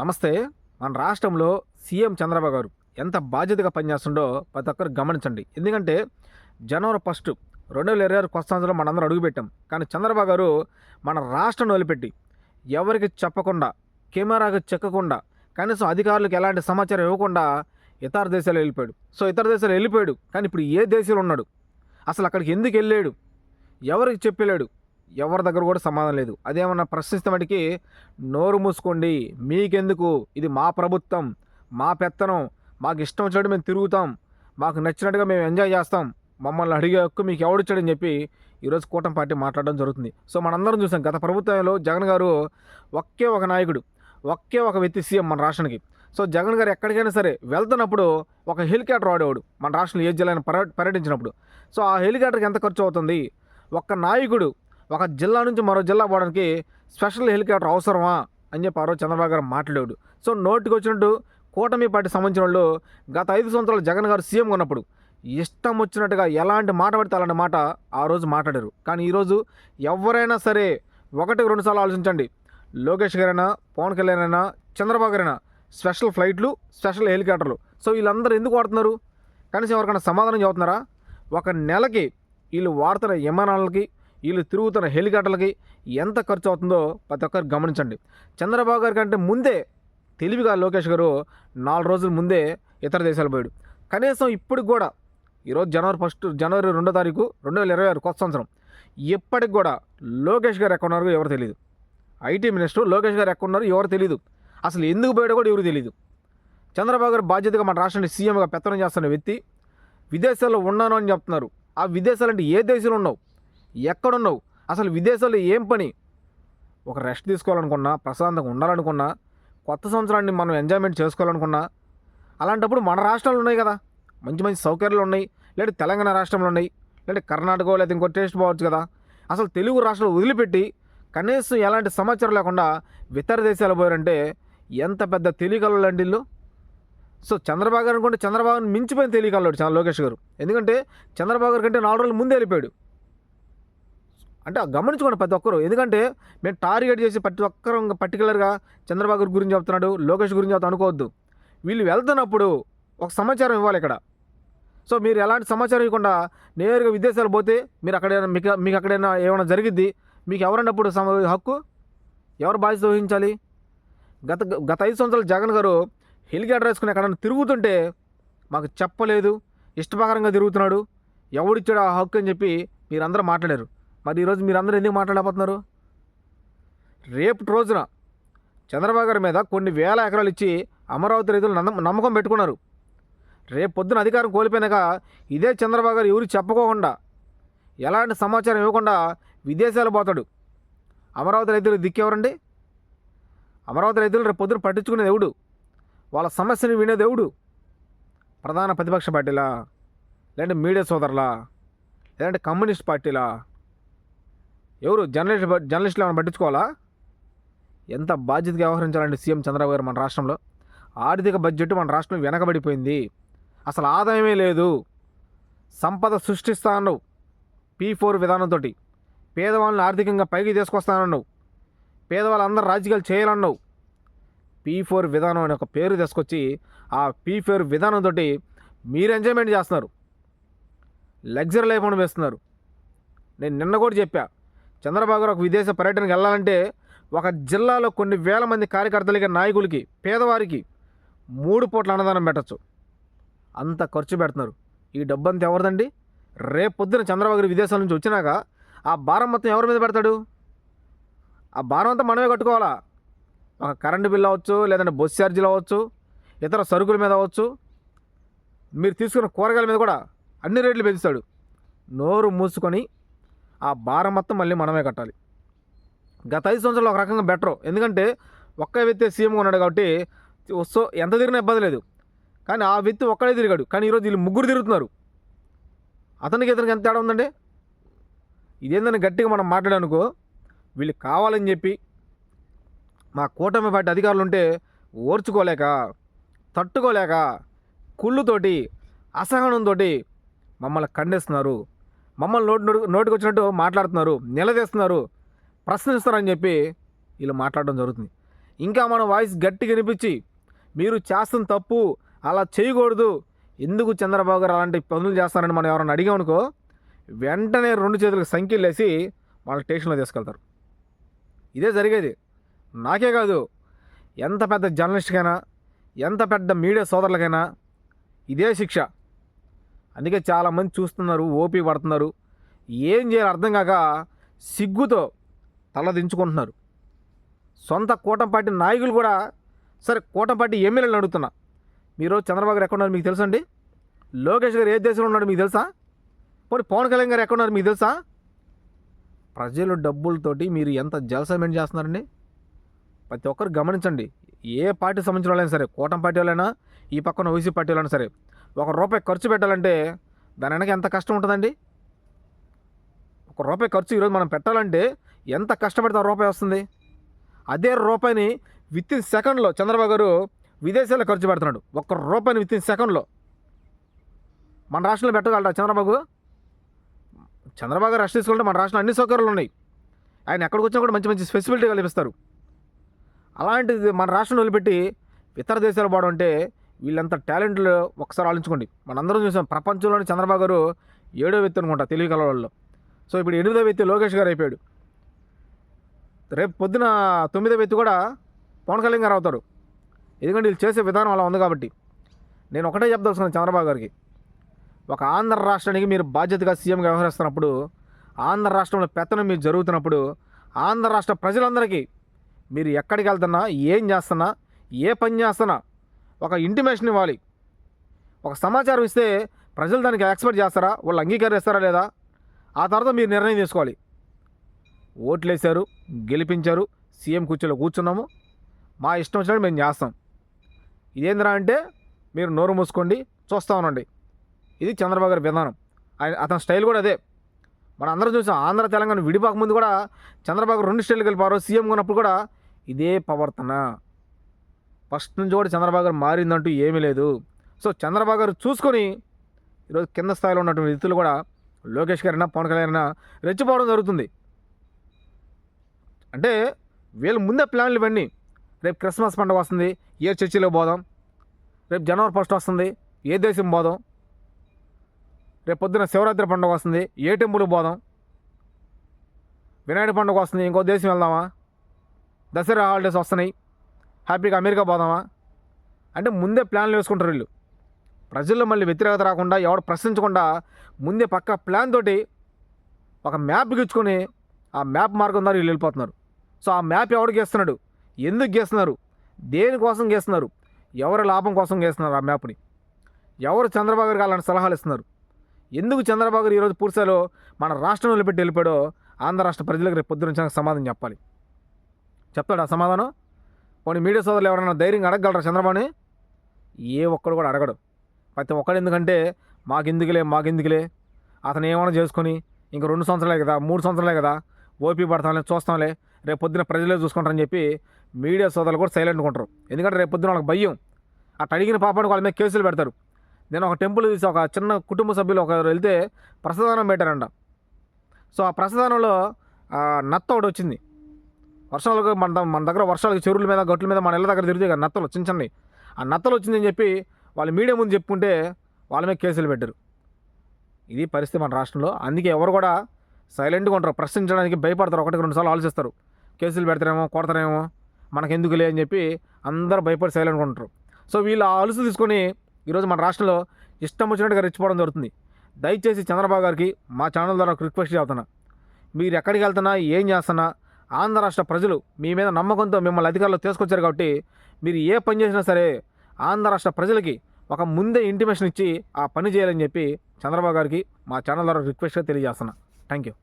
నమస్తే మన రాష్ట్రంలో సీఎం చంద్రబాబు గారు ఎంత బాధ్యతగా పనిచేస్తుండో ప్రతి ఒక్కరు గమనించండి. ఎందుకంటే జనవరి ఫస్ట్ రెండు వేల ఇరవై ఆరు కొత్త మనందరం అడుగుపెట్టాం. కానీ చంద్రబాబు గారు మన రాష్ట్రం వదిలిపెట్టి ఎవరికి చెప్పకుండా కెమెరాకి చెక్కకుండా కనీసం అధికారులకు ఎలాంటి సమాచారం ఇవ్వకుండా ఇతర దేశాలు వెళ్ళిపోయాడు. సో ఇతర దేశాలు వెళ్ళిపోయాడు. కానీ ఇప్పుడు ఏ దేశంలో ఉన్నాడు? అసలు అక్కడికి ఎందుకు వెళ్ళాడు? ఎవరికి చెప్పలేడు ఎవరి దగ్గర కూడా సమాధానం లేదు. అదేమన్నా ప్రశ్నిస్తే మటుకి నోరు మూసుకోండి మీకెందుకు? ఇది మా ప్రభుత్వం మా పెత్తనం మాకు ఇష్టం వచ్చినట్టు మేము తిరుగుతాం మాకు నచ్చినట్టుగా మేము ఎంజాయ్ చేస్తాం. మమ్మల్ని అడిగే హక్కు మీకు ఎవడిచ్చాడని చెప్పి ఈరోజు కూటమి పార్టీ మాట్లాడడం జరుగుతుంది. సో మనందరం చూసాం గత ప్రభుత్వంలో జగన్ గారు ఒకే ఒక నాయకుడు ఒకే ఒక వ్యక్తి సీఎం మన రాష్ట్రానికి. సో జగన్ గారు ఎక్కడికైనా సరే వెళ్తున్నప్పుడు ఒక హెలికాప్టర్ వాడేవాడు మన రాష్ట్రంలో ఏ జిల్లా పర్య పర్యటించినప్పుడు. సో ఆ హెలికాప్టర్కి ఎంత ఖర్చు అవుతుంది? ఒక్క నాయకుడు ఒక జిల్లా నుంచి మరో జిల్లా పోవడానికి స్పెషల్ హెలికాప్టర్ అవసరమా అని చెప్పి ఆ రోజు చంద్రబాబు గారు మాట్లాడాడు. సో నోటికి వచ్చినట్టు కూటమి పార్టీ సంబంధించిన వాళ్ళు గత ఐదు సంవత్సరాలు జగన్ గారు సీఎం ఉన్నప్పుడు ఇష్టం వచ్చినట్టుగా ఎలాంటి మాట పడితే అలాంటి మాట ఆ రోజు మాట్లాడారు. కానీ ఈరోజు ఎవరైనా సరే ఒకటి రెండు సార్లు ఆలోచించండి. లోకేష్ గారైనా పవన్ కళ్యాణ్ అయినా చంద్రబాబు గారైనా స్పెషల్ ఫ్లైట్లు స్పెషల్ హెలికాప్టర్లు. సో వీళ్ళందరూ ఎందుకు వాడుతున్నారు? కనీసం ఎవరికైనా సమాధానం చెబుతున్నారా? ఒక నెలకి వీళ్ళు వాడుతున్న విమానాలకి వీళ్ళు తిరుగుతున్న హెలికాప్టర్లకి ఎంత ఖర్చు అవుతుందో ప్రతి ఒక్కరు గమనించండి. చంద్రబాబు గారి కంటే ముందే తెలివిగా లోకేష్ గారు నాలుగు రోజుల ముందే ఇతర దేశాలు పోయాడు. కనీసం ఇప్పటికి కూడా ఈరోజు జనవరి ఫస్ట్ జనవరి రెండో తారీఖు రెండు వేల ఇరవై ఆరు కొత్త సంవత్సరం ఇప్పటికి కూడా లోకేష్ గారు ఎక్కడ ఉన్నారో ఎవరు తెలియదు ఐటీ మినిస్టర్ లోకేష్ గారు ఎక్కడ ఉన్నారో ఎవరు తెలియదు అసలు ఎందుకు పోయాడో కూడా ఎవరు తెలియదు చంద్రబాబు గారు బాధ్యతగా మన రాష్ట్రానికి సీఎంగా పెత్తనం చేస్తున్న వ్యక్తి విదేశాల్లో ఉన్నాను అని చెప్తున్నారు. ఆ విదేశాలు అంటే ఏ దేశంలో ఉన్నావు? ఎక్కడున్నావు? అసలు విదేశాల్లో ఏం పని? ఒక రెస్ట్ తీసుకోవాలనుకున్నా ప్రశాంతంగా ఉండాలనుకున్నా కొత్త సంవత్సరాన్ని మనం ఎంజాయ్మెంట్ చేసుకోవాలనుకున్నా అలాంటప్పుడు మన రాష్ట్రాలు ఉన్నాయి కదా. మంచి మంచి సౌకర్యాలు ఉన్నాయి. లేదా తెలంగాణ రాష్ట్రంలో ఉన్నాయి. లేదా కర్ణాటక లేదా ఇంకో టేస్ట్ పోవచ్చు కదా. అసలు తెలుగు రాష్ట్రాలు వదిలిపెట్టి కనీసం ఎలాంటి సమాచారం లేకుండా ఇతర దేశాలు పోయారంటే ఎంత పెద్ద తెలియగలరు లాంటి ఇల్లు. సో చంద్రబాబు గారు అనుకుంటే చంద్రబాబుని మించిపోయిన తెలియగలడు చాలా లోకేష్ గారు. ఎందుకంటే చంద్రబాబు గారి కంటే నాలుగు రోజులు ముందే వెళ్ళిపోయాడు. అంటే గమనించుకోండి ప్రతి ఒక్కరు. ఎందుకంటే మేము టార్గెట్ చేసి ప్రతి ఒక్కరు ఇంకా పర్టికులర్గా చంద్రబాబు గురించి చెప్తున్నాడు లోకేష్ గురించి చెప్తాను అనుకోవద్దు. వీళ్ళు వెళ్తున్నప్పుడు ఒక సమాచారం ఇవ్వాలి ఇక్కడ. సో మీరు ఎలాంటి సమాచారం ఇవ్వకుండా నేరుగా విదేశాలు పోతే మీరు అక్కడైనా మీకు మీకు అక్కడైనా ఏమైనా జరిగిద్ది? మీకు ఎవరన్నప్పుడు సమ హక్కు? ఎవరు బాధ్యత వహించాలి? గత గత ఐదు సంవత్సరాలు జగన్ గారు హెలికాప్టర్ వేసుకుని ఎక్కడైనా తిరుగుతుంటే మాకు చెప్పలేదు ఇష్టప్రకారంగా తిరుగుతున్నాడు ఎవడిచ్చాడు ఆ హక్కు అని చెప్పి మీరందరూ మాట్లాడారు. మరి ఈరోజు మీరందరూ ఎందుకు మాట్లాడబోతున్నారు రేపు రోజున చంద్రబాబు గారి మీద కొన్ని వేల ఎకరాలు ఇచ్చి అమరావతి రైతులు నమ్మకం పెట్టుకున్నారు. రేపు పొద్దున అధికారం కోల్పోయినాక ఇదే చంద్రబాబు గారు ఎవరు చెప్పుకోకుండా ఎలాంటి సమాచారం ఇవ్వకుండా విదేశాలు పోతాడు. అమరావతి రైతులు దిక్కేవరండి అమరావతి రైతులు రేపు పొద్దున పట్టించుకునేది ఎవడు? వాళ్ళ సమస్యను వినేది ఎవడు? ప్రధాన ప్రతిపక్ష పార్టీలా? లేదంటే మీడియా సోదరులా? లేదంటే కమ్యూనిస్ట్ పార్టీలా? ఎవరు జర్నలిస్ట్ జర్నలిస్టులు ఏమైనా పట్టించుకోవాలా? ఎంత బాధ్యతగా వ్యవహరించాలంటే సీఎం చంద్రబాబు గారు మన రాష్ట్రంలో. ఆర్థిక బడ్జెట్ మన రాష్ట్రం వెనకబడిపోయింది. అసలు ఆదాయమే లేదు. సంపద సృష్టిస్తా అన్నావు పీ ఫోర్ విధానంతో పేదవాళ్ళని ఆర్థికంగా పైకి తీసుకొస్తానన్నావు. పేదవాళ్ళందరూ రాజకీయాలు చేయాలన్నావు. పీ ఫోర్ విధానం అనే ఒక పేరు తీసుకొచ్చి ఆ పీ ఫోర్ విధానంతో మీరు ఎంజాయ్మెంట్ చేస్తున్నారు. లగ్జరీ లైఫ్ అని వేస్తున్నారు నేను నిన్న కూడా చెప్పా. చంద్రబాబు గారు ఒక విదేశ పర్యటనకు వెళ్ళాలంటే ఒక జిల్లాలో కొన్ని వేల మంది కార్యకర్తలకి నాయకులకి పేదవారికి మూడు పూట్ల అన్నదానం పెట్టచ్చు. అంత ఖర్చు పెడుతున్నారు. ఈ డబ్బు అంతా ఎవరిదండి? రేపొద్దున పొద్దున చంద్రబాబు గారు విదేశాల నుంచి వచ్చినాక ఆ భారం మొత్తం ఎవరి మీద పెడతాడు? ఆ భారం అంతా మనమే కట్టుకోవాలా? ఒక కరెంటు బిల్ అవ్వచ్చు లేదంటే బస్ ఛార్జీలు అవ్వచ్చు ఇతర సరుకుల మీద అవ్వచ్చు. మీరు తీసుకున్న కూరగాయల మీద కూడా అన్ని రేట్లు పెంచుతాడు. నోరు మూసుకొని ఆ భారం మొత్తం మళ్ళీ మనమే కట్టాలి. గత ఐదు సంవత్సరాలు ఒక రకంగా బెటరు ఎందుకంటే ఒక్క వ్యక్తి సీఎంగా ఉన్నాడు కాబట్టి వస్తూ ఎంత తిరిగినా ఇబ్బంది లేదు. కానీ ఆ వ్యక్తి ఒక్కడే తిరిగాడు. కానీ ఈరోజు వీళ్ళు ముగ్గురు తిరుగుతున్నారు. అతనికి ఇతనికి ఎంత తేడా ఉందండి? ఇదేందని గట్టిగా మనం మాట్లాడానుకో వీళ్ళు కావాలని చెప్పి మా కూటమి పార్టీ అధికారులు ఉంటే ఓర్చుకోలేక తట్టుకోలేక కుళ్ళుతోటి అసహనంతో మమ్మల్ని ఖండిస్తున్నారు మమ్మల్ని నోటి నోటి- నోటికి వచ్చినట్టు మాట్లాడుతున్నారు నిలదీస్తున్నారు ప్రశ్నిస్తున్నారని చెప్పి వీళ్ళు మాట్లాడడం జరుగుతుంది. ఇంకా మన వాయిస్ గట్టిగా వినిపించి మీరు చేస్తున్న తప్పు అలా చేయకూడదు ఎందుకు చంద్రబాబు గారు అలాంటి పనులు చేస్తారని మనం ఎవరైనా అడిగామనుకో వెంటనే రెండు చేతులకు సంఖ్యలు వేసి వాళ్ళ స్టేషన్లో తీసుకెళ్తారు. ఇదే జరిగేది. నాకే కాదు ఎంత పెద్ద జర్నలిస్ట్కైనా ఎంత పెద్ద మీడియా సోదరులకైనా ఇదే శిక్ష. అందుకే చాలామంది చూస్తున్నారు ఓపీ పడుతున్నారు. ఏం చేయాలో అర్థం కాక సిగ్గుతో తల దించుకుంటున్నారు. సొంత కూటంపాటి నాయకులు కూడా సరే కూటంపాటి పార్టీ ఎమ్మెల్యేలను అడుగుతున్నా. మీరు చంద్రబాబు గారు ఎక్కడున్నారు మీకు తెలుసా అండి? లోకేష్ గారు ఏ దేశంలో ఉన్నాడు మీకు తెలుసా? పోనీ పవన్ కళ్యాణ్ గారు ఎక్కడ ఉన్నారు మీకు తెలుసా? ప్రజలు డబ్బులతోటి మీరు ఎంత జలసమెంట్ చేస్తున్నారండి? ప్రతి ఒక్కరు గమనించండి. ఏ పార్టీ సంబంధించిన వాళ్ళైనా సరే కూటమి పార్టీ వాళ్ళైనా ఈ పక్కన వైసీ పార్టీ వాళ్ళైనా సరే ఒక రూపాయి ఖర్చు పెట్టాలంటే దాని వెనక ఎంత కష్టం ఉంటుందండి? ఒక రూపాయి ఖర్చు ఈరోజు మనం పెట్టాలంటే ఎంత కష్టపడితే ఆ రూపాయి వస్తుంది? అదే రూపాయిని విత్ ఇన్ సెకండ్లో చంద్రబాబు గారు విదేశాల్లో ఖర్చు పెడుతున్నాడు. ఒక్క రూపాయిని విత్ ఇన్ సెకండ్లో. మన రాష్ట్రంలో పెట్టగలరా చంద్రబాబు? చంద్రబాబు గారు రెస్ట్ తీసుకుంటే మన రాష్ట్రంలో అన్ని సౌకర్యాలు ఉన్నాయి. ఆయన ఎక్కడికి వచ్చినా కూడా మంచి మంచి ఫెసిలిటీ కల్పిస్తారు. అలాంటిది మన రాష్ట్రం వదిలిపెట్టి ఇతర దేశాలు పోవడం అంటే వీళ్ళంత టాలెంట్లు ఒకసారి ఆలోచించుకోండి. మనందరం చూసాం ప్రపంచంలోని చంద్రబాబు గారు ఏడో వ్యక్తి అనుకుంటా తెలివి కలవాళ్ళు సో ఇప్పుడు ఎనిమిదో వ్యక్తి లోకేష్ గారు అయిపోయాడు. రేపు పొద్దున తొమ్మిదో వ్యక్తి కూడా పవన్ కళ్యాణ్ గారు అవుతారు. ఎందుకంటే వీళ్ళు చేసే విధానం అలా ఉంది కాబట్టి. నేను ఒకటే చెప్పదలుచుకున్నాను చంద్రబాబు గారికి. ఒక ఆంధ్ర రాష్ట్రానికి మీరు బాధ్యతగా సీఎంగా వ్యవహరిస్తున్నప్పుడు ఆంధ్ర రాష్ట్రంలో పెత్తనం మీరు జరుగుతున్నప్పుడు ఆంధ్ర రాష్ట్ర ప్రజలందరికీ మీరు ఎక్కడికి వెళ్తున్నా ఏం చేస్తున్నా ఏ పని చేస్తున్నా ఒక ఇంటిమేషన్ ఇవ్వాలి. ఒక సమాచారం ఇస్తే ప్రజలు దానికి ఎక్స్పెక్ట్ చేస్తారా? వాళ్ళు అంగీకరిస్తారా లేదా? ఆ తర్వాత మీరు నిర్ణయం తీసుకోవాలి. ఓట్లు వేశారు గెలిపించారు సీఎం కూర్చోలో కూర్చున్నాము. మా ఇష్టం వచ్చినట్టు మేము చేస్తాం. ఇదేంద్రా అంటే మీరు నోరు మూసుకోండి చూస్తూ ఉండండి. ఇది చంద్రబాబు గారి విధానం. ఆయన అతని స్టైల్ కూడా అదే. మనం అందరం చూసాం ఆంధ్ర తెలంగాణ విడిపోక ముందు కూడా చంద్రబాబు రెండు స్టైల్ కలిపారు సీఎం ఉన్నప్పుడు కూడా ఇదే ప్రవర్తన. ఫస్ట్ నుంచి కూడా చంద్రబాబు గారు మారిందంటూ ఏమీ లేదు. సో చంద్రబాబు గారు చూసుకొని ఈరోజు కింద స్థాయిలో ఉన్నటువంటి వ్యక్తులు కూడా లోకేష్ గారైనా పవన్ కళ్యాణ్ అయినా రెచ్చిపోవడం జరుగుతుంది. అంటే వీళ్ళు ముందే ప్లాన్లు ఇవన్నీ. రేపు క్రిస్మస్ పండుగ వస్తుంది ఏ చర్చిలో పోదాం రేపు జనవరి ఫస్ట్ వస్తుంది ఏ దేశం పోదాం రేపు పొద్దున శివరాత్రి పండుగ వస్తుంది ఏ టెంపుల్కి పోదాం వినాయక పండుగ వస్తుంది ఇంకో దేశం వెళ్దామా దసరా హాలిడేస్ వస్తున్నాయి హ్యాపీగా అమెరికా పోదామా? అంటే ముందే ప్లాన్లు వేసుకుంటారు వీళ్ళు. ప్రజల్లో మళ్ళీ వ్యతిరేకత రాకుండా ఎవడు ప్రశ్నించకుండా ముందే పక్క ప్లాన్ తోటి ఒక మ్యాప్ గీచుకొని ఆ మ్యాప్ మార్గం ద్వారా వీళ్ళు వెళ్ళిపోతున్నారు. సో ఆ మ్యాప్ ఎవడు గీస్తున్నాడు? ఎందుకు గీస్తున్నారు? దేనికోసం గీస్తున్నారు? ఎవరి లాభం కోసం గీస్తున్నారు ఆ మ్యాప్ని? ఎవరు చంద్రబాబు గారికి అలాంటి సలహాలు ఇస్తున్నారు? ఎందుకు చంద్రబాబు గారు ఈరోజు పూర్తిలో మన రాష్ట్రం వదిలిపెట్టి వెళ్ళిపోయాడో ఆంధ్ర రాష్ట్ర ప్రజలకు రేపు పొద్దున సమాధానం చెప్పాలి. చెప్తాడు ఆ సమాధానం? పోనీ మీడియా సోదరులు ఎవరైనా ధైర్యంగా అడగగలరా చంద్రబాబుని? ఏ ఒక్కడు కూడా అడగడు. ప్రతి ఒక్కడు ఎందుకంటే మాకెందుకులే మాకెందుకులే. అతను ఏమైనా చేసుకొని ఇంక రెండు సంవత్సరాలే కదా మూడు సంవత్సరాలే కదా ఓపీ పడతాంలే చూస్తాంలే రేపు పొద్దున ప్రజలే చూసుకుంటారని చెప్పి మీడియా సోదరులు కూడా సైలెంట్ ఉంటారు. ఎందుకంటే రేపు పొద్దున వాళ్ళకి భయం. అటు అడిగిన పాపానికి వాళ్ళ మీద కేసులు పెడతారు. నేను ఒక టెంపుల్ తీసి ఒక చిన్న కుటుంబ సభ్యులు ఒకరు వెళ్తే ప్రసాదానం పెట్టారంట. సో ఆ ప్రసాదానంలో నత్త ఒకటి వచ్చింది. వర్షాలకు మన మన దగ్గర వర్షాలకు చెరువుల మీద గట్ల మీద మన ఇళ్ళ దగ్గర తిరుగుతాయి కదా నత్తలు చిన్న చిన్నవి. ఆ నత్తలు వచ్చిందని చెప్పి వాళ్ళు మీడియా ముందు చెప్పుకుంటే వాళ్ళ మీద కేసులు పెట్టారు. ఇది పరిస్థితి మన రాష్ట్రంలో. అందుకే ఎవరు కూడా సైలెంట్గా ఉంటారు. ప్రశ్నించడానికి భయపడతారు. ఒకటి రెండు సార్లు ఆలోచిస్తారు. కేసులు పెడతారేమో కొడతారేమో మనకెందుకులే అని చెప్పి అందరూ భయపడి సైలెంట్గా ఉంటారు. సో వీళ్ళు అలుసు తీసుకొని ఈరోజు మన రాష్ట్రంలో ఇష్టం వచ్చినట్టుగా రెచ్చిపోవడం జరుగుతుంది. దయచేసి చంద్రబాబు గారికి మా ఛానల్ ద్వారా రిక్వెస్ట్ చేస్తున్నా. మీరు ఎక్కడికి వెళ్తున్నా ఏం చేస్తున్నా ఆంధ్ర రాష్ట్ర ప్రజలు మీ మీద నమ్మకంతో మిమ్మల్ని అధికారులు తీసుకొచ్చారు కాబట్టి మీరు ఏ పని చేసినా సరే ఆంధ్ర రాష్ట్ర ప్రజలకి ఒక ముందే ఇంటిమేషన్ ఇచ్చి ఆ పని చేయాలని చెప్పి చంద్రబాబు గారికి మా ఛానల్ ద్వారా రిక్వెస్ట్గా తెలియజేస్తున్నా. Thank you